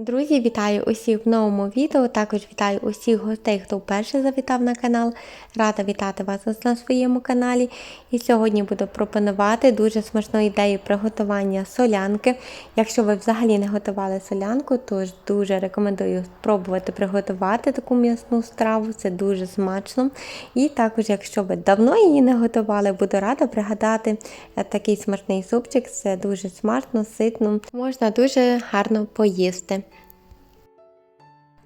Друзі, вітаю усіх в новому відео. Також вітаю усіх гостей, хто вперше завітав на канал. Рада вітати вас на своєму каналі. І сьогодні буду пропонувати дуже смачну ідею приготування солянки. Якщо ви взагалі не готували солянку, то ж дуже рекомендую спробувати приготувати таку м'ясну страву. Це дуже смачно. І також, якщо ви давно її не готували, буду рада пригадати е, такий смачний супчик. Це дуже смачно, ситно, можна дуже гарно поїсти.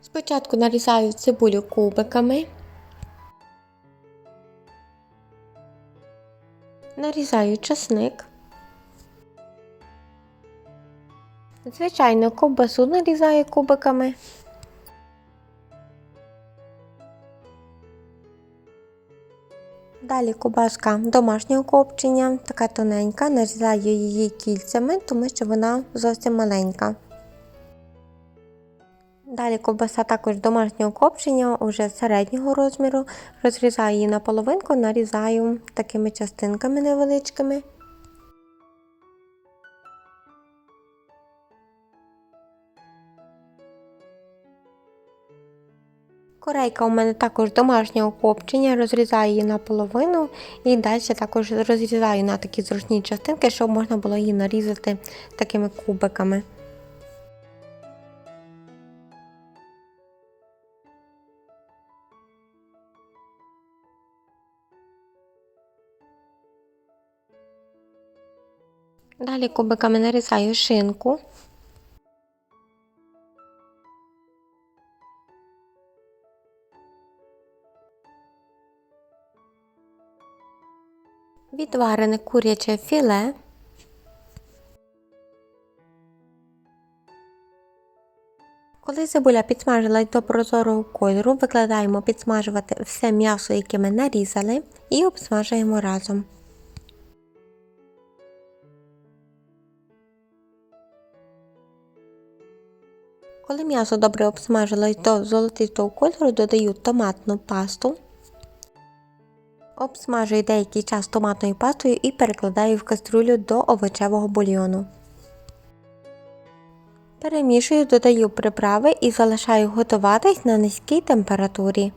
Спочатку нарізаю цибулю кубиками. Нарізаю часник. Звичайно, ковбасу нарізаю кубиками. Далі кубаска домашнього копчення, така тоненька, нарізаю її кільцями, тому що вона зовсім маленька. Далі ковбаса також домашнього копчення, уже середнього розміру. Розрізаю її на половинку, нарізаю такими частинками невеличкими. Корейка у мене також домашнього копчення, розрізаю її на половину і далі також розрізаю на такі зручні частинки, щоб можна було її нарізати такими кубиками. Далі кубиками нарізаю шинку. Відварене куряче філе. Коли цибуля підсмажилась до прозорого кольору, викладаємо підсмажувати все м'ясо, яке ми нарізали, і обсмажуємо разом. Коли м'ясо добре обсмажилось до золотистого кольору, додаю томатну пасту. Обсмажую деякий час томатною пастою і перекладаю в каструлю до овочевого бульйону. Перемішую, додаю приправи і залишаю готуватись на низькій температурі.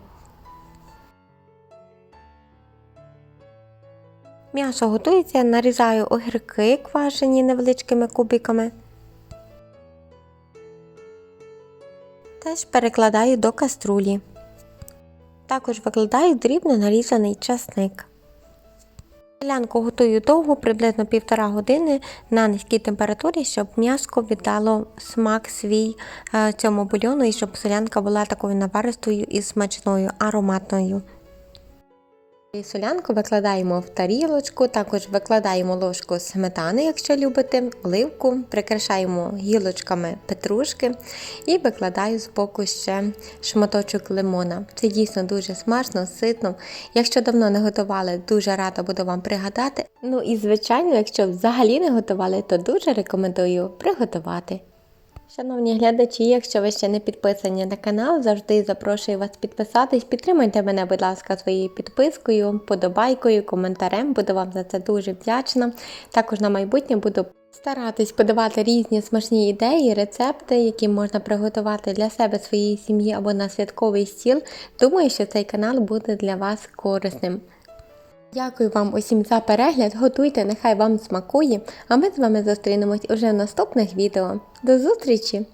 М'ясо готується, нарізаю огірки квашені невеличкими кубиками. Теж перекладаю до каструлі. Також викладаю дрібно нарізаний часник. Селянку готую довго, приблизно півтора години на низькій температурі, щоб м'яско віддало смак свій е, цьому бульйону і щоб солянка була такою наваристою і смачною, ароматною. Солянку викладаємо в тарілочку, також викладаємо ложку сметани, якщо любите, оливку, прикрашаємо гілочками петрушки і викладаю з боку ще шматочок лимона. Це дійсно дуже смачно, ситно. Якщо давно не готували, дуже рада буду вам пригадати. Ну і звичайно, якщо взагалі не готували, то дуже рекомендую приготувати. Шановні глядачі, якщо ви ще не підписані на канал, завжди запрошую вас підписатись. Підтримуйте мене, будь ласка, своєю підпискою, подобайкою, коментарем. Буду вам за це дуже вдячна. Також на майбутнє буду старатись подавати різні смачні ідеї, рецепти, які можна приготувати для себе, своєї сім'ї або на святковий стіл. Думаю, що цей канал буде для вас корисним. Дякую вам усім за перегляд. Готуйте, нехай вам смакує. А ми з вами зустрінемось уже в наступних відео. До зустрічі!